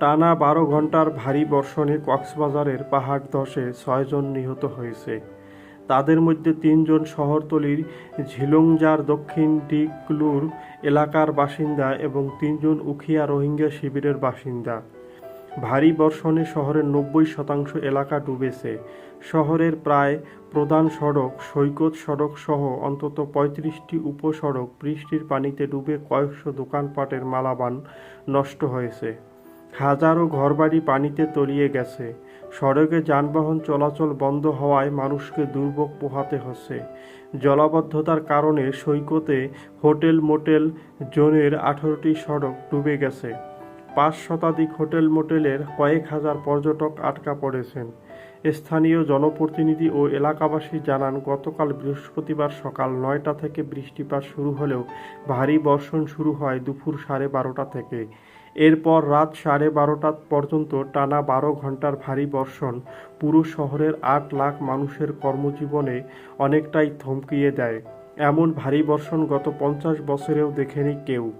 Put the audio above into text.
টানা বারো ঘণ্টার ভারী বর্ষণে কক্সবাজারের পাহাড় ধসে ছয়জন নিহত হয়েছে। তাদের মধ্যে তিনজন শহরতলির ঝিলংজার দক্ষিণ ডিকলুর এলাকার বাসিন্দা এবং তিনজন উখিয়া রোহিঙ্গা শিবিরের বাসিন্দা। ভারী বর্ষণে শহরের নব্বই শতাংশ এলাকা ডুবেছে। শহরের প্রায় প্রধান সড়ক সৈকত সড়ক সহ অন্তত পঁয়ত্রিশটি উপসড়ক বৃষ্টির পানিতে ডুবে কয়েকশো দোকানপাটের মালাবান নষ্ট হয়েছে। হাজারো ঘরবাড়ি পানিতে তলিয়ে গেছে। সড়কে যানবাহন চলাচল বন্ধ হওয়ায় মানুষকে দুর্ভোগ পোহাতে হচ্ছে। জলাবদ্ধতার কারণে সৈকতে হোটেল মোটেল জোনের আঠারোটি সড়ক ডুবে গেছে। পাঁচ শতাধিক হোটেল মোটেলের কয়েক হাজার পর্যটক আটকা পড়েছেন। স্থানীয় জনপ্রতিনিধি ও এলাকাবাসী জানান, গতকাল বৃহস্পতিবার সকাল নয়টা থেকে বৃষ্টিপাত শুরু হলেও ভারী বর্ষণ শুরু হয় দুপুর সাড়ে বারোটা থেকে। এরপর রাত সাড়ে বারোটা পর্যন্ত টানা বারো ঘণ্টার ভারী বর্ষণ পুরো শহরের আট লাখ মানুষের কর্মজীবনে অনেকটাই থমকিয়ে দেয়। এমন ভারী বর্ষণ গত পঞ্চাশ বছরেও দেখেনি কেউ।